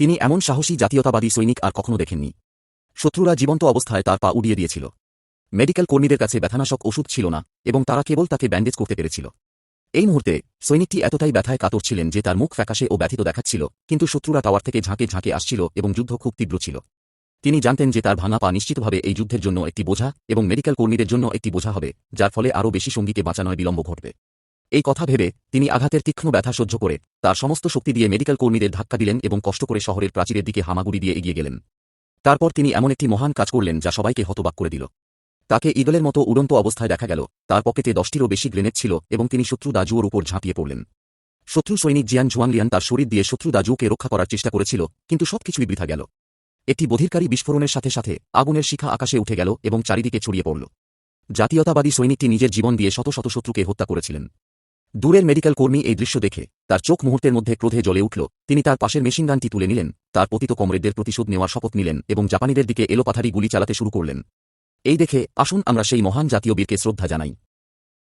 তিনি এমন সাহসী জাতীয়তাবাদী সৈনিক আর কখনো দেখেননি। শত্রুরা জীবন্ত অবস্থায় তার পা উড়িয়ে দিয়েছিল। মেডিকেল কর্মীদের কাছে ব্যথানাশক ওষুধ ছিল না এবং তারা কেবল তাকে ব্যান্ডেজ করতে পেরেছিল। এই মুহূর্তে সৈনিকটি এতটাই ব্যথায় কাতর ছিলেন যে তার মুখ ফ্যাকাশে ও ব্যথিত দেখাচ্ছিল, কিন্তু শত্রুরা টাওয়ার থেকে ঝাঁকে ঝাঁকে আসছিল এবং যুদ্ধ খুব তীব্র ছিল। তিনি জানতেন যে তার ভাঙা পা নিশ্চিতভাবে এই যুদ্ধের জন্য একটি বোঝা এবং মেডিকেল কর্মীদের জন্য একটি বোঝা হবে, যার ফলে আরও বেশি সঙ্গীকে বাঁচানোয় বিলম্ব ঘটবে। এই কথা ভেবে তিনি আঘাতের তীক্ষ্ণ ব্যথা সহ্য করে তার সমস্ত শক্তি দিয়ে মেডিকেল কর্মীদের ধাক্কা দিলেন এবং কষ্ট করে শহরের প্রাচীরের দিকে হামাগুড়ি দিয়ে এগিয়ে গেলেন। তারপর তিনি এমন একটি মহান কাজ করলেন যা সবাইকে হতবাক করে দিল। তাকে ইগলের মতো উড়ন্ত অবস্থায় দেখা গেল। তার পকেটে দশটিরও বেশি গ্রেনেড ছিল এবং তিনি শত্রু দাজুয়োর উপর ঝাঁপিয়ে পড়লেন। শত্রু সৈনিক জিয়ান ঝুয়াংলিয়ান তার শরীর দিয়ে শত্রু দাজুকে রক্ষা করার চেষ্টা করেছিল, কিন্তু সবকিছুই বৃথা গেল। একটি বধিরকারী বিস্ফোরণের সাথে সাথে আগুনের শিখা আকাশে উঠে গেল এবং চারিদিকে ছড়িয়ে পড়ল। জাতীয়তাবাদী সৈনিকটি নিজের জীবন দিয়ে শত শত শত্রুকে হত্যা করেছিলেন। দূরের মেডিকেল কর্মী এই দৃশ্য দেখে তার চোখ মুহূর্তের মধ্যে ক্রোধে জ্বলে উঠল। তিনি তার পাশের মেশিনগানটি তুলে নিলেন, তার পতিত কমরেদের প্রতিশোধ নেওয়ার শপথ নিলেন এবং জাপানিদের দিকে এলোপাথারি গুলি চালাতে শুরু করলেন। এই দেখে আসুন আমরা সেই মহান জাতীয় বীরকে শ্রদ্ধা জানাই।